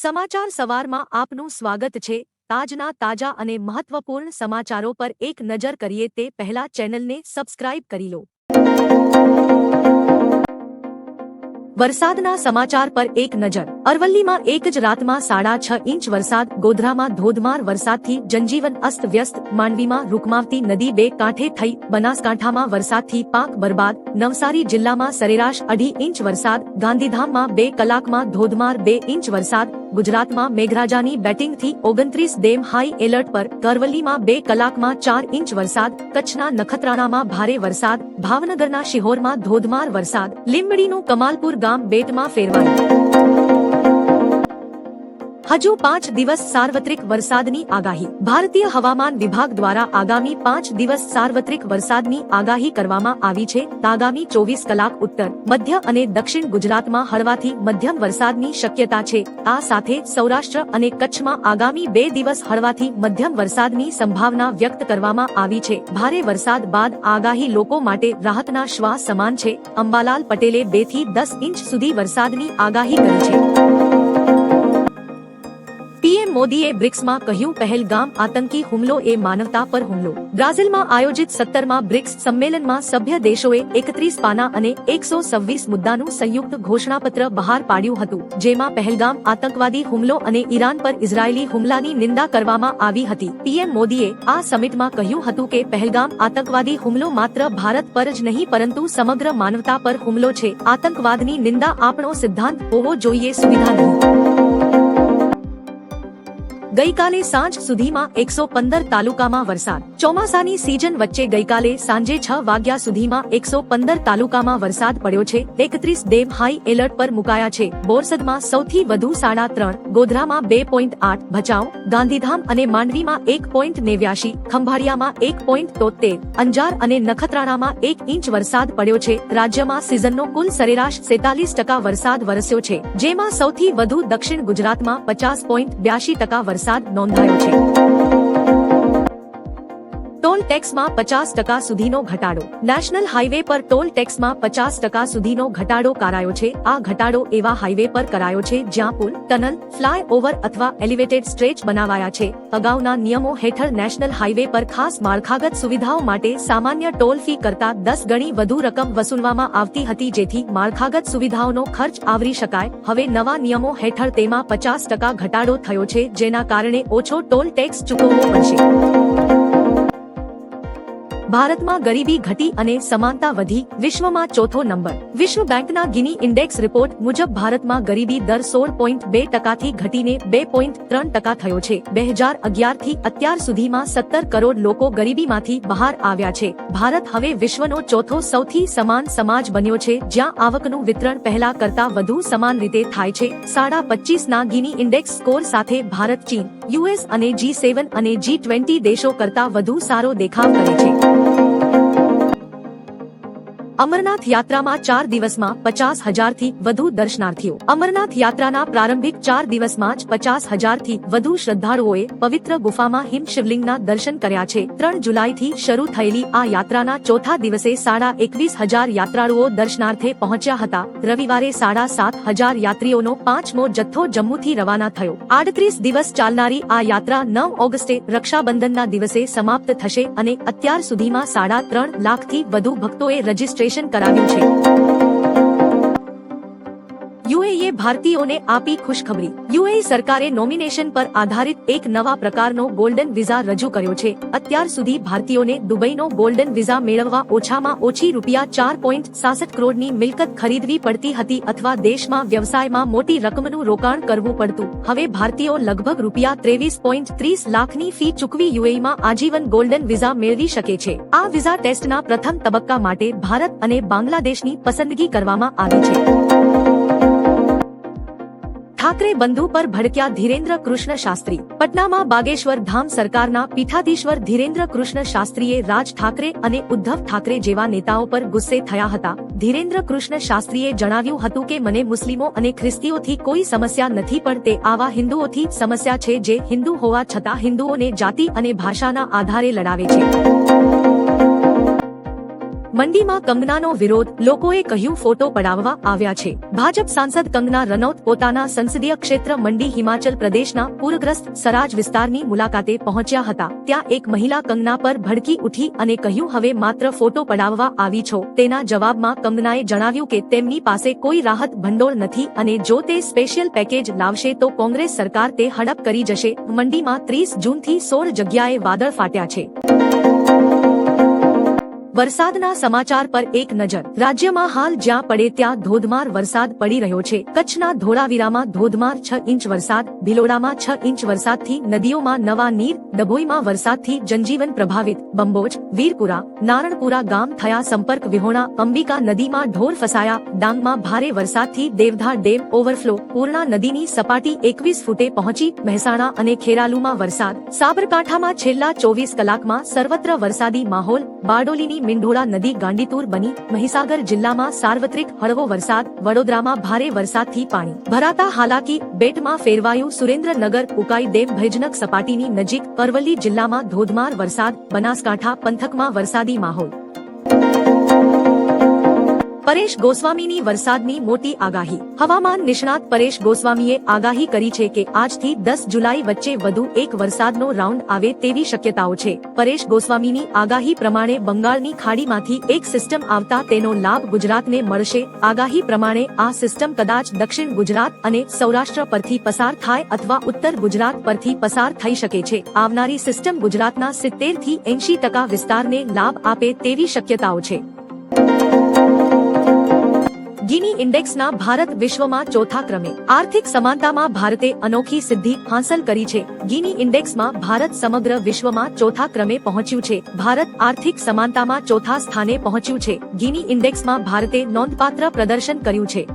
સમાચાર સવારમાં આપનું સ્વાગત છે. તાજના તાજા અને મહત્વપૂર્ણ સમાચારો પર એક નજર કરીએ તે પહેલા ચેનલને સબસ્ક્રાઇબ કરી લો. વરસાદના સમાચાર પર એક નજર. અરવલ્લીમાં એક જ રાતમાં સાડા છ ઇંચ વરસાદ, ગોધરામાં ધોધમાર વરસાદથી જનજીવન અસ્ત વ્યસ્ત, માંડવીમાં રૂકમાવતી નદી બે કાંઠે થઈ, બનાસકાંઠામાં વરસાદથી પાક બરબાદ, નવસારી જિલ્લામાં સરેરાશ અઢી ઇંચ વરસાદ, ગાંધીધામમાં બે કલાકમાં ધોધમાર બે ઇંચ વરસાદ ગુજરાતમાં મેઘરાજાની બેટિંગથી ઓગણત્રીસ ડેમ હાઈ એલર્ટ પર કરવલ્લીમાં બે કલાકમાં ચાર ઇંચ વરસાદ, કચ્છના નખત્રાણામાં ભારે વરસાદ, ભાવનગરના શિહોરમાં ધોધમાર વરસાદ, લીંબડીનું કમાલપુર ગામ બેટમાં ફેરવાયું. હજુ પાંચ દિવસ સાર્વત્રિક વરસાદની આગાહી. ભારતીય હવામાન વિભાગ દ્વારા આગામી પાંચ દિવસ સાર્વત્રિક વરસાદની આગાહી કરવામાં આવી છે. આગામી ચોવીસ કલાક ઉત્તર, મધ્ય અને દક્ષિણ ગુજરાતમાં હળવાથી મધ્યમ વરસાદની શક્યતા છે. આ સાથે સૌરાષ્ટ્ર અને કચ્છમાં આગામી બે દિવસ હળવાથી મધ્યમ વરસાદની સંભાવના વ્યક્ત કરવામાં આવી છે. ભારે વરસાદ બાદ આગાહી લોકો માટે રાહતના શ્વાસ સમાન છે. અંબાલાલ પટેલે બેથી દસ ઇંચ સુધી વરસાદની આગાહી કરી છે. મોદીએ બ્રિક્સમાં કહ્યું, પહેલગામ આતંકી હુમલો એ માનવતા પર હુમલો. બ્રાઝિલમાં આયોજિત સત્તરમાં બ્રિક્સ સંમેલનમાં સભ્ય દેશોએ એકત્રીસ પાના અને એકસો છવ્વીસ મુદ્દાનું સંયુક્ત ઘોષણાપત્ર બહાર પાડ્યું હતું, જેમાં પહેલગામ આતંકવાદી હુમલો અને ઈરાન પર ઇઝરાયેલી હુમલાની નિંદા કરવામાં આવી હતી. પીએમ મોદીએ આ સમિટમાં કહ્યું હતું કે, પહેલગામ આતંકવાદી હુમલો માત્ર ભારત પર જ નહીં, પરંતુ સમગ્ર માનવતા પર હુમલો છે. આતંકવાદની નિંદા આપણો સિદ્ધાંત હોવો જોઈએ, સુવિધા નહીં. ગઈકાલે સાંજ સુધીમાં એકસો પંદર તાલુકામાં વરસાદ. ચોમાસાની સીઝન વચ્ચે ગઈકાલે સાંજે છ વાગ્યા સુધીમાં એકસો પંદર તાલુકામાં વરસાદ પડ્યો છે. એકત્રીસ ડેમ હાઈ એલર્ટ પર મુકાયા છે. બોરસદમાં સૌથી વધુ સાડા ત્રણ, ગોધરામાં બે પોઈન્ટ આઠ, ભચાઉ, ગાંધીધામ અને માંડવીમાં એક પોઈન્ટ નેવ્યાશી, ખંભાળિયામાં એક પોઈન્ટ તોતેર અંજાર અને નખત્રાણામાં એક ઇંચ વરસાદ પડ્યો છે. રાજ્યમાં સિઝનનો કુલ સરેરાશ સેતાલીસ ટકા વરસાદ વરસ્યો છે. જેમાં સૌથી વધુ દક્ષિણ ગુજરાતમાં પચાસ પોઈન્ટ બ્યાસી ટકા વરસાદ નોંધાયો છે. ટોલ ટેક્સમાં પચાસ ટકા સુધીનો ઘટાડો. નેશનલ હાઈવે પર ટોલ ટેક્સમાં પચાસ ટકા સુધીનો ઘટાડો કરાયો છે. આ ઘટાડો એવા હાઈવે પર કરાયો છે જ્યાં પુલ, ટનલ ફ્લાય ઓવર અથવા એલિવેટેડ સ્ટ્રેચ બનાવાયા છે. અગાઉના નિયમો હેઠળ નેશનલ હાઈવે પર ખાસ માળખાગત સુવિધાઓ માટે સામાન્ય ટોલ ફી કરતા દસ ગણી વધુ રકમ વસૂલવામાં આવતી હતી જેથી માળખાગત સુવિધાઓનો ખર્ચ આવરી શકાય. હવે નવા નિયમો હેઠળ તેમાં પચાસ ટકા ઘટાડો થયો છે જેના કારણે ઓછો ટોલ ટેક્સ ચૂકવવો પડશે. ભારતમાં ગરીબી ઘટી અને સમાનતા વધી, વિશ્વમાં ચોથો નંબર. વિશ્વ બેંકના ગિની ઇન્ડેક્સ રિપોર્ટ મુજબ ભારતમાં ગરીબી દર સોળ પોઈન્ટ બે ટકાથી ઘટીને બે પોઈન્ટ ત્રણ ટકા થયો છે. બે હજાર અગિયારથી અત્યાર સુધીમાં સત્તર કરોડ લોકો ગરીબીમાંથી બહાર આવ્યા છે. ભારત હવે વિશ્વનો ચોથો સૌથી સમાન સમાજ બન્યો છે, જ્યાં આવકનું વિતરણ પહેલા કરતા વધુ સમાન રીતે થાય છે. સાડા પચીસ ના ગિની ઇન્ડેક્સ સ્કોર સાથે ભારત ચીન યુએસ અને જી સેવન અને જી ટ્વેન્ટી દેશો કરતા વધુ સારો દેખાવ કરે છે. અમરનાથ યાત્રામાં ચાર દિવસમાં પચાસ હજારથી વધુ દર્શનાર્થીઓ. અમરનાથ યાત્રાના પ્રારંભિક ચાર દિવસમાં જ પચાસ હજારથી વધુ શ્રદ્ધાળુઓએ પવિત્ર ગુફામાં હિમ શિવલિંગના દર્શન કર્યા છે. ત્રણ જુલાઈથી શરૂ થયેલી આ યાત્રાના ચોથા દિવસે સાડા એકવીસ હજાર યાત્રાળુઓ દર્શનાર્થે પહોંચ્યા હતા. રવિવારે સાડા સાત હજાર યાત્રીઓનો પાંચમો જથ્થો જમ્મુથી રવાના થયો. આડત્રીસ દિવસ ચાલનારી આ યાત્રા નવ ઓગસ્ટે રક્ષાબંધનના દિવસે સમાપ્ત થશે અને અત્યાર સુધીમાં સાડા ત્રણ લાખથી વધુ ભક્તોએ રજીસ્ટ્રેશન કરાવ્યું છે. યુએઈએ ભારતીયોને આપી ખુશખબરી. યુએઈ સરકારે નોમિનેશન પર આધારિત એક નવા પ્રકારનો ગોલ્ડન વિઝા રજૂ કર્યો છે. અત્યાર સુધી ભારતીયોને દુબઈનો ગોલ્ડન વિઝા મેળવવા ઓછામાં ઓછી રૂપિયા ચાર પોઈન્ટ સાસઠ કરોડની મિલકત ખરીદવી પડતી હતી અથવા દેશમાં વ્યવસાયમાં મોટી રકમનું રોકાણ કરવું પડતું. હવે ભારતીયો લગભગ રૂપિયા ત્રેવીસ પોઈન્ટ ત્રીસ લાખની ફી ચૂકવી યુએઈમાં આજીવન ગોલ્ડન વિઝા મેળવી શકે છે. આ વિઝા ટેસ્ટના પ્રથમ તબક્કા માટે ભારત અને બાંગ્લાદેશની પસંદગી કરવામાં આવી છે. ઠાકરે બંધુ પર ભડક્યા ધીરેન્દ્ર કૃષ્ણ શાસ્ત્રી. પટનામાં બાગેશ્વર ધામ સરકારના પીઠાધીશ્વર ધીરેન્દ્ર કૃષ્ણ શાસ્ત્રીએ રાજ ઠાકરે અને ઉદ્ધવ ઠાકરે જેવા નેતાઓ પર ગુસ્સે થયા હતા. ધીરેન્દ્ર કૃષ્ણ શાસ્ત્રીએ જણાવ્યું હતું કે, મને મુસ્લિમો અને ખ્રિસ્તીઓથી કોઈ સમસ્યા નથી, પણ તે આવા હિન્દુઓથી સમસ્યા છે જે હિન્દુ હોવા છતાં હિન્દુઓને જાતિ અને ભાષાના આધારે લડાવે છે. મંડીમાં કંગનાનો વિરોધ લોકોએ કહ્યું ફોટો પડાવવા આવ્યા છે. ભાજપ સાંસદ કંગના રનૌત પોતાના સંસદીય ક્ષેત્ર મંડી હિમાચલ પ્રદેશના પૂરગ્રસ્ત સરાજ વિસ્તારની મુલાકાતે પહોંચ્યા હતા. ત્યાં એક મહિલા કંગના પર ભડકી ઉઠી અને કહ્યું, હવે માત્ર ફોટો પડાવવા આવી છો. તેના જવાબમાં કંગનાએ જણાવ્યું કે તેમની પાસે કોઈ રાહત ભંડોળ નથી અને જો તે સ્પેશિયલ પેકેજ લાવશે તો કોંગ્રેસ સરકાર તે હડપ કરી જશે. મંડીમાં ત્રીસ જૂનથી સોળ જગ્યાએ વાદળ ફાટ્યા છે. વરસાદના સમાચાર પર એક નજર. રાજ્યમાં હાલ જ્યાં પડે ત્યાં ધોધમાર વરસાદ પડી રહ્યો છે. કચ્છના ધોળાવીરામાં ધોધમાર છ ઇંચ વરસાદ, ભિલોડામાં છ ઇંચ વરસાદથી, નદીઓમાં નવા નીર, ડભોઈમાં વરસાદથી જનજીવન પ્રભાવિત. બંબોજ, વીરપુરા, નારણપુરા ગામ થયા સંપર્ક વિહોણા, અંબિકા નદીમાં ઢોર ફસાયા. ડાંગમાં ભારે વરસાદથી દેવધા ડેમ ઓવરફ્લો. પૂર્ણા નદીની સપાટી એકવીસ ફૂટે પહોંચી. મહેસાણા અને ખેરાલુમાં વરસાદ. સાબરકાંઠામાં છેલ્લા ચોવીસ કલાકમાં સર્વત્ર વરસાદી માહોલ. બારડોલીની મીંઢોળા નદી ગાંડીતુર બની, મહીસાગર જિલ્લામાં સાર્વત્રિક હળવો વરસાદ, વડોદરામાં ભારે વરસાદથી પાણી. ભરાતા હાલાકી, બેટમાં ફેરવાયું સુરેન્દ્રનગર ઉકાઈ દેવ ભયજનક સપાટીની નજીક અરવલ્લી જિલ્લામાં ધોધમાર વરસાદ, બનાસકાંઠા પંથકમાં વરસાદી માહોલ. પરેશ ગોસ્વામીની વરસાદની મોટી આગાહી. હવામાન નિષ્ણાત પરેશ ગોસ્વામીએ આગાહી કરી છે કે આજથી દસ જુલાઈ વચ્ચે વધુ એક વરસાદનો રાઉન્ડ આવે તેવી શક્યતાઓ છે. પરેશ ગોસ્વામીની આગાહી પ્રમાણે બંગાળની ખાડીમાંથી એક સિસ્ટમ આવતા તેનો લાભ ગુજરાતને મળશે. આગાહી પ્રમાણે આ સિસ્ટમ કદાચ દક્ષિણ ગુજરાત અને સૌરાષ્ટ્ર પરથી પસાર થાય અથવા ઉત્તર ગુજરાત પરથી પસાર થઈ શકે છે. આવનારી સિસ્ટમ ગુજરાતના સિત્તેરથી એંશી ટકા વિસ્તારને લાભ આપે તેવી શક્યતાઓ છે. ગિની ઇન્ડેક્સના ભારત વિશ્વમાં ચોથા ક્રમે. આર્થિક સમાનતામાં ભારતે અનોખી સિદ્ધિ હાંસલ કરી છે. ગિની ઇન્ડેક્સમાં ભારત સમગ્ર વિશ્વમાં ચોથા ક્રમે પહોંચ્યું છે. ભારત આર્થિક સમાનતામાં ચોથા સ્થાને પહોંચ્યું છે. ગિની ઇન્ડેક્સમાં ભારતે નોંધપાત્ર પ્રદર્શન કર્યું છે.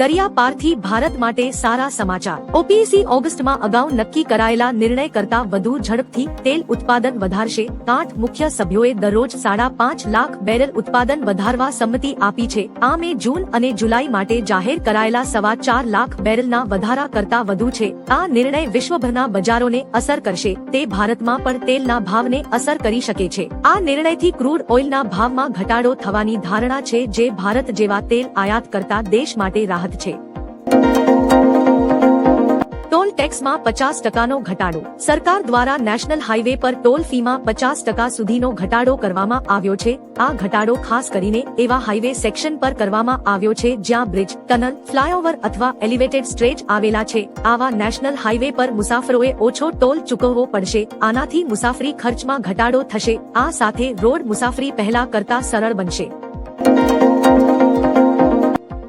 દરિયા પારથી ભારત માટે સારા સમાચાર. ઓપીસી ઓગસ્ટમાં અગાઉ નક્કી કરાયેલા નિર્ણય કરતા વધુ ઝડપથી તેલ ઉત્પાદન વધારશે. આઠ મુખ્ય સભ્યોએ દરરોજ સાડા પાંચ લાખ બેરલ ઉત્પાદન વધારવા સંમતિ આપી છે. આ મે જૂન અને જુલાઈ માટે જાહેર કરાયેલા સવા ચાર લાખ બેરલના વધારા કરતા વધુ છે. આ નિર્ણય વિશ્વભરના બજારોને અસર કરશે. તે ભારતમાં પણ તેલના ભાવને અસર કરી શકે છે. આ નિર્ણયથી ક્રૂડ ઓઇલના ભાવમાં ઘટાડો થવાની ધારણા છે જે ભારત જેવા તેલ આયાત કરતા દેશ માટે રાહત છે. ટોલ ટેક્સમાં પચાસ ટકાનો ઘટાડો. સરકાર દ્વારા નેશનલ હાઈવે પર ટોલ ફીમાં પચાસ ટકા સુધીનો ઘટાડો કરવામાં આવ્યો છે. આ ઘટાડો ખાસ કરીને એવા હાઈવે સેક્શન પર કરવામાં આવ્યો છે જ્યાં બ્રિજ, ટનલ, ફ્લાયઓવર અથવા એલિવેટેડ સ્ટ્રેચ આવેલા છે. આવા નેશનલ હાઈવે પર મુસાફરોએ ઓછો ટોલ ચૂકવવો પડશે. આનાથી મુસાફરી ખર્ચમાં ઘટાડો થશે. આ સાથે રોડ મુસાફરી પહેલા કરતા સરળ બનશે.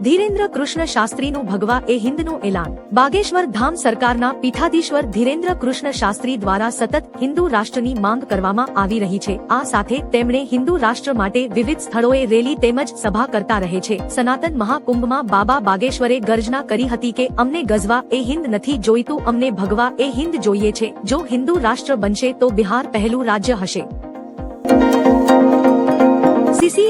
ધીરેન્દ્ર કૃષ્ણ શાસ્ત્રીનું ભગવા એ હિન્દનું એલાન. બાગેશ્વર ધામ સરકારના પીઠાધીશ્વર ધીરેન્દ્ર કૃષ્ણ શાસ્ત્રી દ્વારા સતત હિન્દુ રાષ્ટ્રની માંગ કરવામાં આવી રહી છે. આ સાથે તેમણે હિન્દુ રાષ્ટ્ર માટે વિવિધ સ્થળોએ રેલી તેમજ સભા કરતા રહે છે. સનાતન મહાકુંભમાં બાબા બાગેશ્વરે ગર્જના કરી હતી કે અમને ગઝવા એ હિન્દ નથી જોઈતું, અમને ભગવા એ હિન્દ જોઈએ છે. જો હિન્દુ રાષ્ટ્ર બનશે તો બિહાર પહેલું રાજ્ય હશે.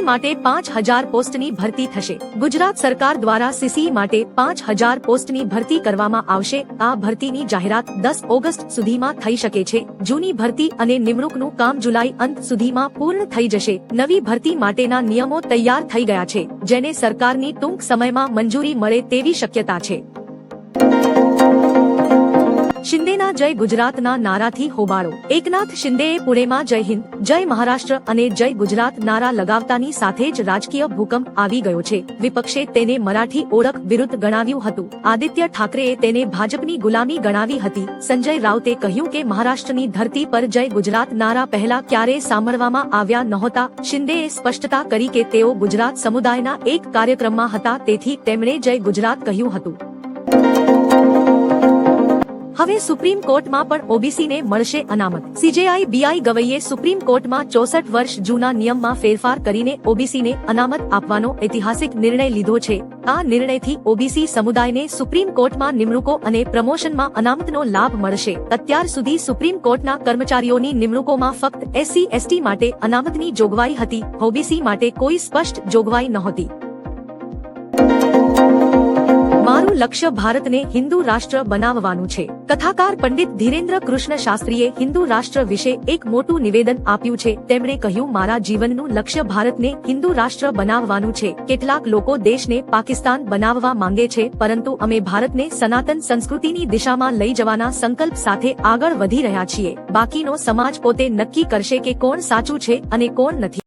માટે પાંચ હજાર પોસ્ટની ભરતી થશે. ગુજરાત સરકાર દ્વારા સીસી માટે પાંચ હજાર પોસ્ટની ભરતી કરવામાં આવશે. આ ભરતીની જાહેરાત દસ ઓગસ્ટ સુધીમાં થઈ શકે છે. જૂની ભરતી અને નિમણૂકનું કામ જુલાઈ અંત સુધીમાં પૂર્ણ થઈ જશે. નવી ભરતી માટેના નિયમો તૈયાર થઈ ગયા છે, જેને સરકારની ટૂંક સમયમાં મંજૂરી મળે તેવી શક્યતા છે. શિંદેના જય ગુજરાતના નારાથી હોબાળો. એકનાથ શિંદેએ પુણેમાં જય હિન્દ, જય મહારાષ્ટ્ર અને જય ગુજરાત નારા લગાવતાની સાથે જ રાજકીય ભૂકંપ આવી ગયો છે. વિપક્ષે તેને મરાઠી ઓળખ વિરુદ્ધ ગણાવ્યું હતું. આદિત્ય ઠાકરેએ તેને ભાજપની ગુલામી ગણાવી હતી. સંજય રાઉતે કહ્યું કે મહારાષ્ટ્રની ધરતી પર જય ગુજરાત નારા પહેલા ક્યારેય સાંભળવામાં આવ્યા નહોતા. શિંદેએ સ્પષ્ટતા કરી કે તેઓ ગુજરાત સમુદાયના એક કાર્યક્રમમાં હતા, તેથી તેમણે જય ગુજરાત કહ્યું હતું. હવે સુપ્રીમ કોર્ટમાં પણ ઓબીસીને મળશે અનામત. સીજેઆઈ બીઆઈ ગવઈએ સુપ્રીમ કોર્ટમાં ચોસઠ વર્ષ જૂના નિયમમાં ફેરફાર કરીને ઓબીસીને અનામત આપવાનો ઐતિહાસિક નિર્ણય લીધો છે. આ નિર્ણયથી ઓબીસી સમુદાયને સુપ્રીમ કોર્ટમાં નિમણૂકો અને પ્રમોશનમાં અનામતનો લાભ મળશે. અત્યાર સુધી સુપ્રીમ કોર્ટના કર્મચારીઓની નિમણૂકોમાં ફક્ત એસસી, એસટી માટે અનામતની જોગવાઈ હતી. ઓબીસી માટે કોઈ સ્પષ્ટ જોગવાઈ નહોતી. મારું લક્ષ્ય ભારતને હિન્દુ રાષ્ટ્ર બનાવવાનું છે. કથાકાર પંડિત ધીરેન્દ્ર કૃષ્ણ શાસ્ત્રીએ હિન્દુ રાષ્ટ્ર વિશે એક મોટું નિવેદન આપ્યું છે. તેમણે કહ્યું, મારા જીવનનું લક્ષ્ય ભારતને હિન્દુ રાષ્ટ્ર બનાવવાનું છે. કેટલાક લોકો દેશને પાકિસ્તાન બનાવવા માંગે છે, પરંતુ અમે ભારતને સનાતન સંસ્કૃતિની દિશામાં લઈ જવાના સંકલ્પ સાથે આગળ વધી રહ્યા છીએ. બાકીનો સમાજ પોતે નક્કી કરશે કે કોણ સાચું છે અને કોણ નથી.